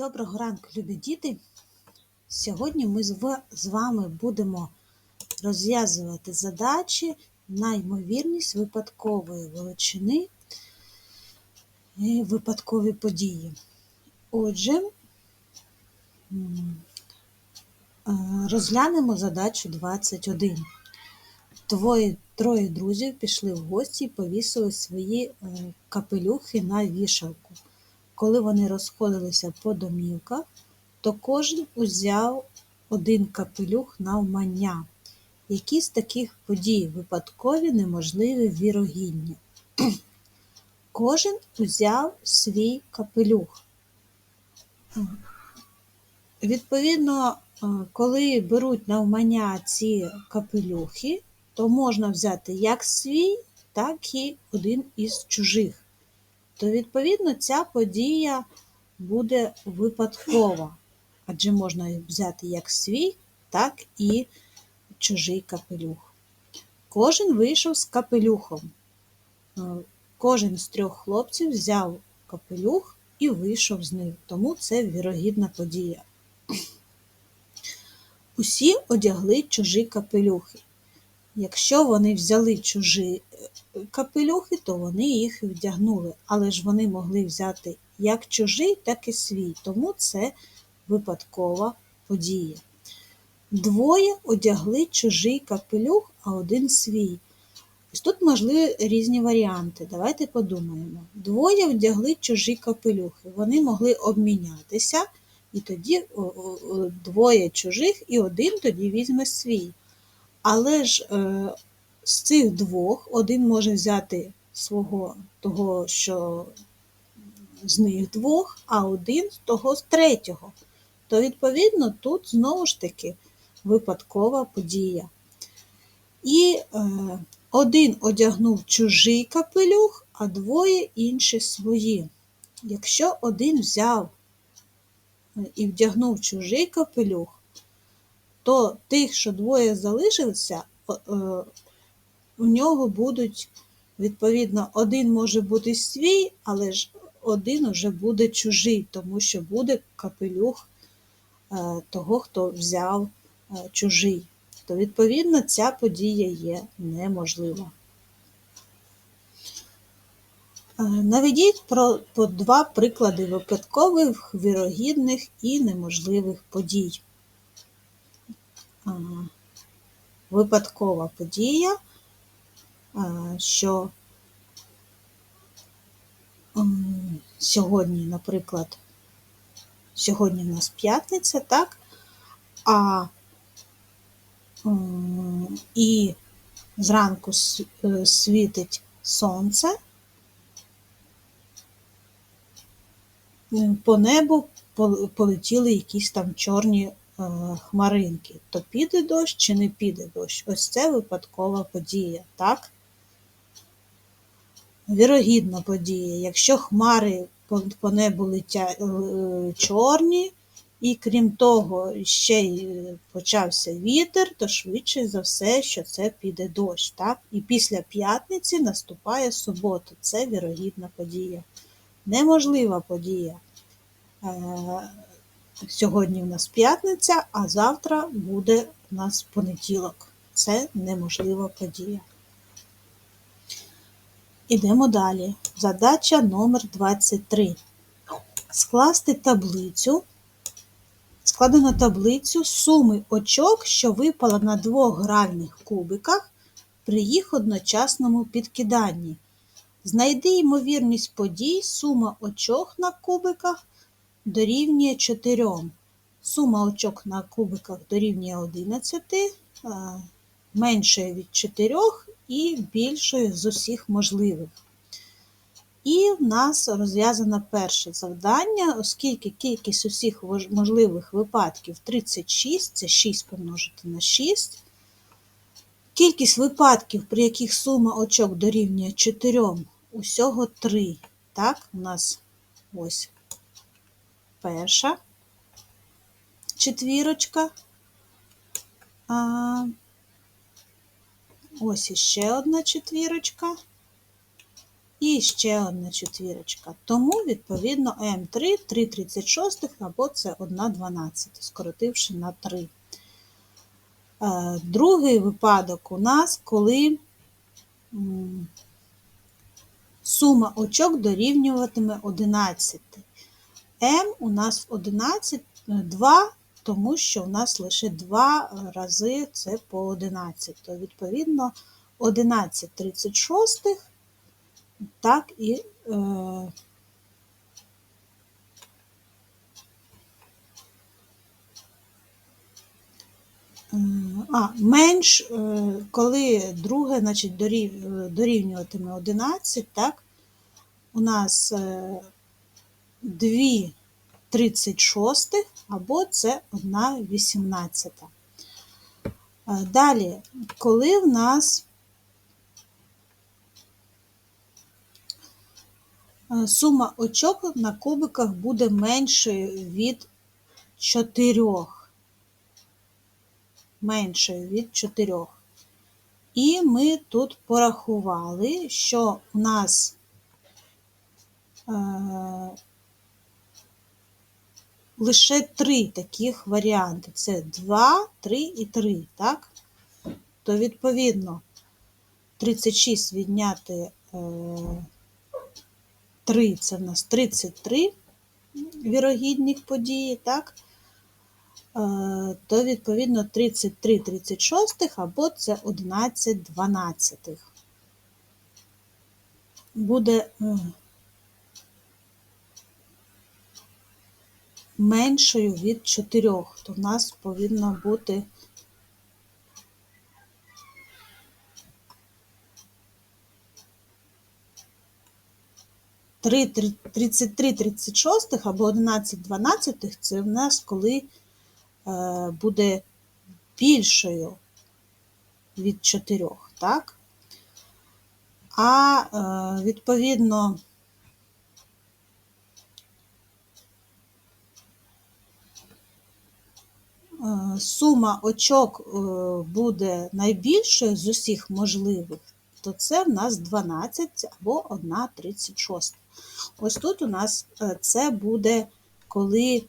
Доброго ранку, любі діти! Сьогодні ми з вами будемо розв'язувати задачі на ймовірність випадкової величини і випадкові події. Отже, е, розглянемо задачу 21. Двоє, троє друзів пішли в гості і повісили свої е, капелюхи на вішалку. Коли вони розходилися по домівках, то кожен узяв один капелюх навмання. Які з таких подій випадкові, неможливі, вірогідні? Кожен узяв свій капелюх. Відповідно, е, коли беруть навмання ці капелюхи, то можна взяти як свій, так і один із чужих. То, відповідно, ця подія буде випадкова, адже можна взяти як свій, так і чужий капелюх. Кожен вийшов з капелюхом. Е, Кожен з трьох хлопців взяв капелюх і вийшов з ним, тому це вірогідна подія. Усі одягли чужі капелюхи. Якщо вони взяли чужі е, капелюхи, то вони їх і вдягнули, але ж вони могли взяти як чужий, так і свій, тому це випадкова подія. Двоє одягли чужий капелюх, а один свій. Ось тут можливі різні варіанти. Давайте подумаємо. Двоє вдягли чужі капелюхи. Вони могли обмінятися, і тоді двоє чужих, і один тоді візьме свій. Але ж е, з цих двох один може взяти свого того, що з них двох, а один з того з третього. То, відповідно, тут знову ж таки випадкова подія. І е, один одягнув чужий капелюх, а двоє інші свої. Якщо один взяв е, і вдягнув чужий капелюх, то тих, що двоє залишилися, е, у нього будуть, відповідно, один може бути свій, але ж один уже буде чужий, тому що буде капелюх е, того, хто взяв е, чужий. То, відповідно, ця подія є неможлива. Е, Наведіть про, по два приклади випадкових, вірогідних і неможливих подій. Випадкова подія, що сьогодні, наприклад, сьогодні в нас п'ятниця, так? А і зранку е, світить сонце, по небу полетіли якісь там чорні е, хмаринки. То піде дощ чи не піде дощ? Ось це випадкова подія, так? Вірогідна подія. Якщо хмари по, небу летять е, чорні, і крім того, ще й е, почався вітер, то швидше за все, що це піде дощ. Так? І після п'ятниці наступає субота. Це вірогідна подія. Неможлива подія. Сьогодні в нас п'ятниця, а завтра буде у нас понеділок. Це неможлива подія. Ідемо далі. Задача номер 23. Скласти таблицю. Складено таблицю суми очок, що випала на двох гральних кубиках при їх одночасному підкиданні. Знайди ймовірність подій, сума очок на кубиках дорівнює 4. Сума очок на кубиках дорівнює 11, а, меншою від 4 і більшою з усіх можливих. І в нас розв'язано перше завдання, оскільки кількість усіх можливих випадків 36, це 6 помножити на 6. Кількість випадків, при яких сума очок дорівнює 4, усього 3. Так, у нас ось перша четвірочка. А, ось іще одна четвірочка. і ще одна четвірочка. Тому, відповідно, М3 3,36 або це 1,12, скоротивши на 3. Е, Другий випадок у нас, коли сума очок дорівнюватиме 11. М у нас в 11 2, тому що у нас лише 2 рази це по 11. То, відповідно, 11 36, так і е, А, менш, е, коли друге значить, е, дорівнюватиме 11, так, у нас 2 36 або це 1 18. Е, Далі, коли в нас е, сума очок на кубиках буде меншою від 4 меншою від 4. І ми тут порахували, що у нас е, лише три таких варіанти. Це 2, 3 і 3, так? То, відповідно, 36 відняти е, 3 це в нас 33 вірогідних події, так? Е, то відповідно 33 36 або це 11 12. Буде меншою від 4, то в нас повинно бути три 33 36 або 11 12 це в нас коли е, буде більшою від 4, так? А е, відповідно сума очок е, буде найбільшою з усіх можливих, то це в нас 12 або 1,36. Ось тут у нас е, це буде коли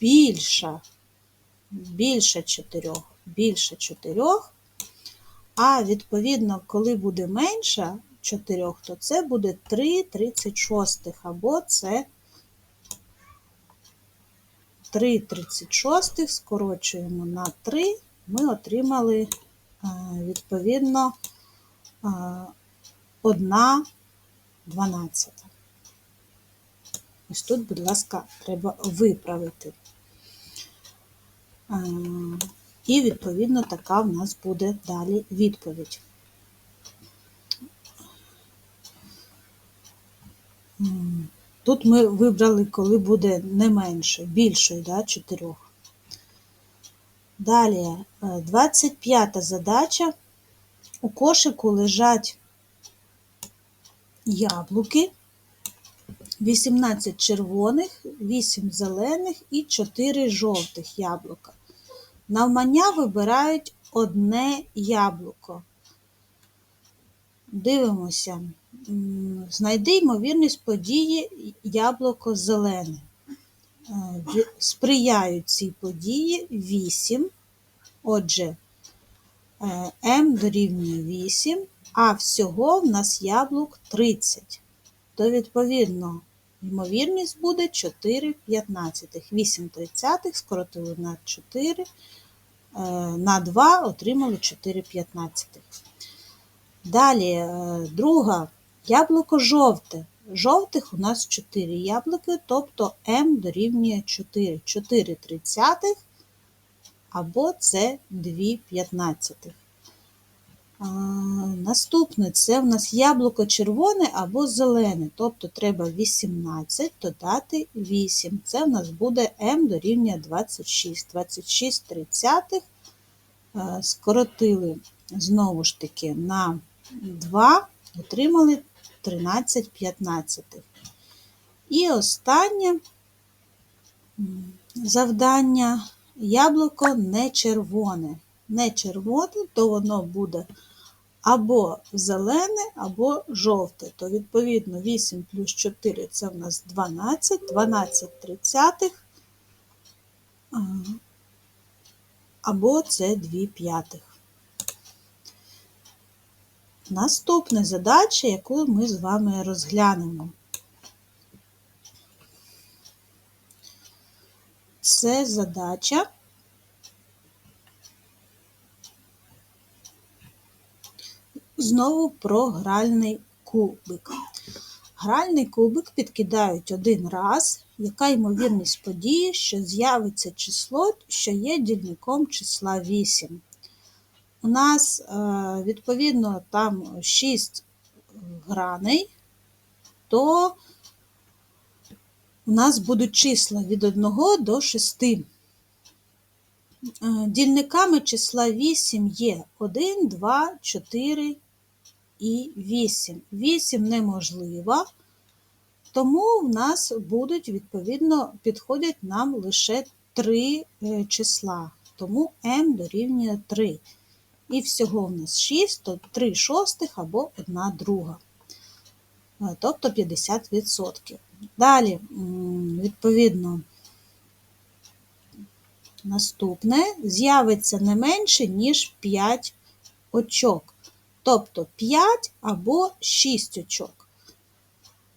більша, більше 4, більше 4, а відповідно, коли буде менше 4, то це буде 3,36 або це 3,36 скорочуємо на 3, ми отримали е, відповідно 1 12. Ось тут, будь ласка, треба виправити. Е, І, відповідно, така в нас буде далі відповідь. М, Тут ми вибрали, коли буде не менше, більшою, да, 4. Далі, е, 25 задача. У кошику лежать яблуки, 18 червоних, 8 зелених і 4 жовтих яблука. Навмання вибирають одне яблуко. Дивимося. Знайди ймовірність події яблуко зелене. Е, Сприяють цій події 8. Отже, е, М дорівнює 8, а всього в нас яблук 30. То, відповідно, ймовірність буде 4 п'ятнадцятих. 8 тридцятих скоротили на 4, е, на 2 отримали 4 п'ятнадцятих. Далі, е, друга, яблуко жовте. Жовтих у нас 4 яблуки, тобто М дорівнює 4. 4 тридцятих або це 2 п'ятнадцятих. Наступне це в нас яблуко червоне або зелене, тобто треба 18 додати 8. Це в нас буде М дорівнює 26. 26 тридцятих е, скоротили знову ж таки на 2, отримали 13 п'ятнадцятих. І останнє завдання яблуко не червоне. Не червоне, то воно буде або зелене, або жовте. То, відповідно, 8 плюс 4 це в нас 12, 12 тридцятих, або це 2 п'ятих. Наступна задача, яку ми з вами розглянемо. Це задача знову про гральний кубик. Гральний кубик підкидають один раз. Яка ймовірність події, що з'явиться число, що є дільником числа 8? У нас, е, відповідно, там 6 граней, то у нас будуть числа від 1 до 6. Е, дільниками числа 8 є 1, 2, 4 і 8. 8 неможливо, тому в нас будуть, відповідно, підходять нам лише 3 е, числа, тому m дорівнює 3. І всього в нас 6, то 3 шостих або 1 друга. Е, тобто 50%. Далі, відповідно, наступне з'явиться не менше, ніж 5 очок. Тобто 5 або 6 очок.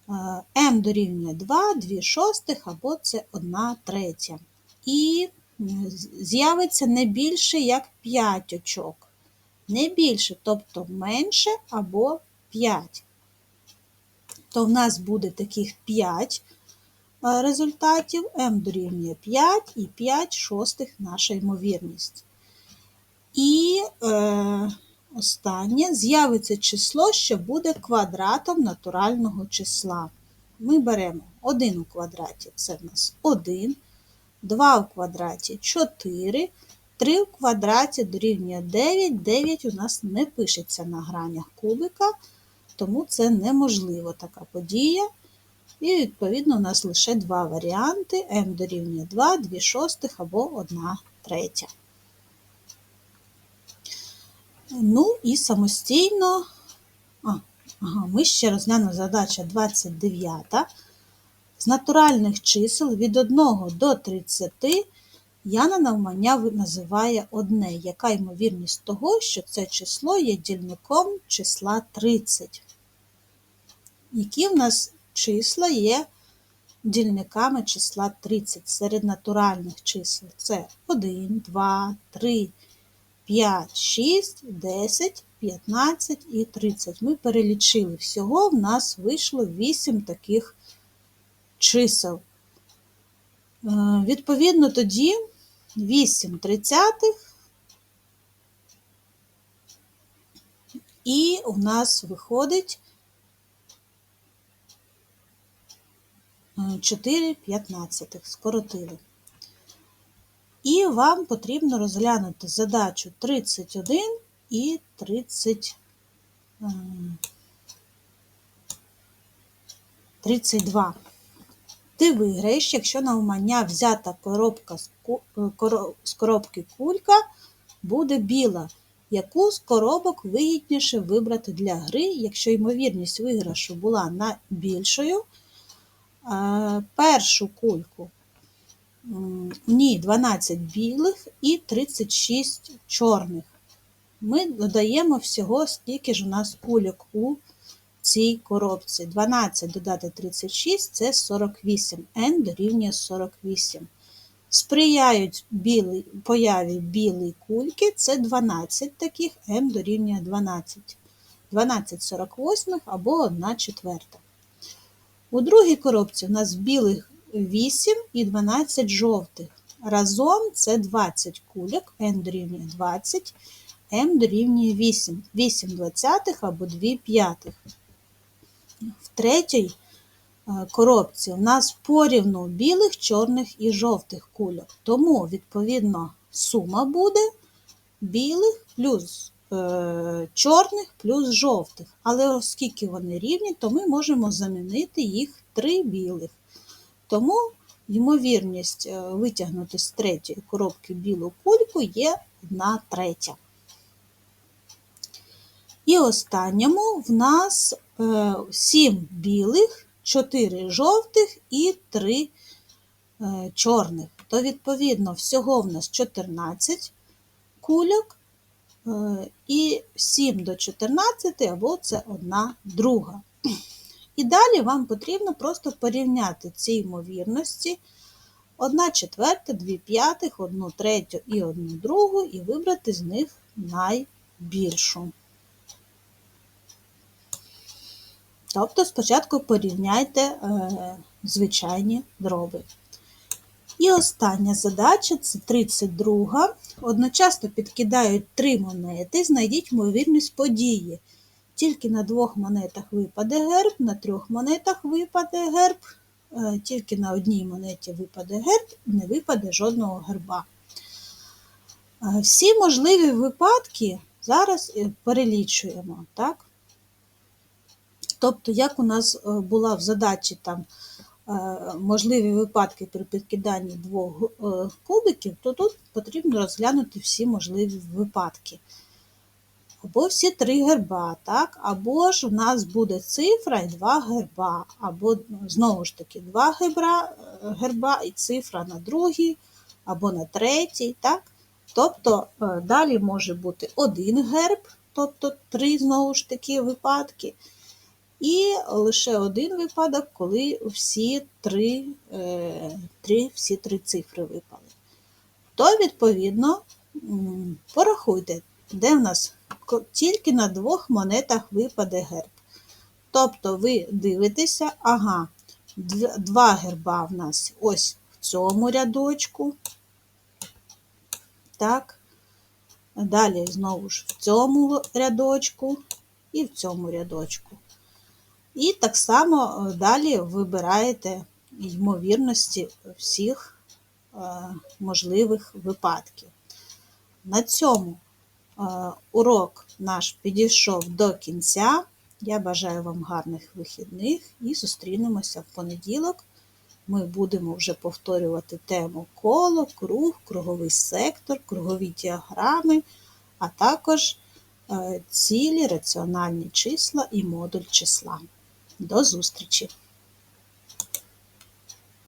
М е, дорівнює 2, 2 шостих або це 1 третя. І з'явиться не більше, як 5 очок. Не більше, тобто менше або 5 то в нас буде таких 5 е, результатів, m дорівнює 5 і 5 шостих наша ймовірність. І е, останнє з'явиться число, що буде квадратом натурального числа. Ми беремо 1 у квадраті це в нас 1, 2 у квадраті 4, 3 у квадраті дорівнює 9, 9 у нас не пишеться на гранях кубика тому це неможливо така подія. І, відповідно, у нас лише два варіанти m дорівнює 2, 2 шостих або 1 третя. Ну і самостійно, а, ага, ми ще розглянемо задача 29. З натуральних чисел від 1 до 30 Яна навмання називає одне, яка ймовірність того, що це число є дільником числа 30. Які в нас числа є дільниками числа 30 серед натуральних чисел? Це 1, 2, 3, 5, 6, 10, 15 і 30. Ми перелічили всього, в нас вийшло 8 таких чисел. Е, відповідно, тоді 8 тридцятих, і у нас виходить 4 е, п'ятнадцятих, скоротили. І вам потрібно розглянути задачу 31 і 30, 32. Ти виграєш, якщо на умання взята коробка з коробки кулька буде біла. Яку з коробок вигідніше вибрати для гри, якщо ймовірність виграшу була найбільшою? Першу кульку в ній 12 білих і 36 чорних. Ми додаємо всього, скільки ж у нас кульок у цій коробці. 12 додати 36 це 48. N дорівнює 48. Сприяють білий, появі білої кульки це 12 таких, m дорівнює 12. 12 48 або 1 четверта. У другій коробці у нас білих 8 і 12 жовтих. Разом це 20 кульок, n дорівнює 20, m дорівнює 8, 8 двадцятих або 2 п'ятих. В третій е, коробці у нас порівну білих, чорних і жовтих кульок. Тому, відповідно, сума буде білих плюс е, чорних плюс жовтих. Але оскільки вони рівні, то ми можемо замінити їх три білих. Тому ймовірність е, витягнути з третьої коробки білу кульку є 1 третя. І останньому в нас е, 7 білих, 4 жовтих і 3 е, чорних. То, відповідно, всього в нас 14 кульок е, і 7 до 14 або це одна друга. І далі вам потрібно просто порівняти ці ймовірності. Одна четверта, дві п'ятих, одну третю і одну другу, і вибрати з них найбільшу. Тобто спочатку порівняйте е, звичайні дроби. І остання задача це 32. Одночасно підкидають три монети, знайдіть ймовірність події. Тільки на двох монетах випаде герб, на трьох монетах випаде герб, е, тільки на одній монеті випаде герб, не випаде жодного герба. Е, Всі можливі випадки зараз перелічуємо. Так? Тобто, як у нас е, була в задачі там е, можливі випадки при підкиданні двох е, кубиків, то тут потрібно розглянути всі можливі випадки. Або всі три герба, так? або ж у нас буде цифра і два герба, або знову ж таки два герба, герба і цифра на другий, або на третій. Так? Тобто далі може бути один герб, тобто три знову ж таки випадки. І лише один випадок, коли всі три, е, три, всі три цифри випали. То, відповідно, порахуйте, де в нас тільки на двох монетах випаде герб. Тобто ви дивитеся, ага, два герба в нас ось в цьому рядочку. Так. Далі знову ж в цьому рядочку і в цьому рядочку. І так само е, далі вибираєте ймовірності всіх е, можливих випадків. На цьому е, урок наш підійшов до кінця. Я бажаю вам гарних вихідних і зустрінемося в понеділок. Ми будемо вже повторювати тему коло, круг, круговий сектор, кругові діаграми, а також цілі, раціональні числа і модуль числа. До зустрічі!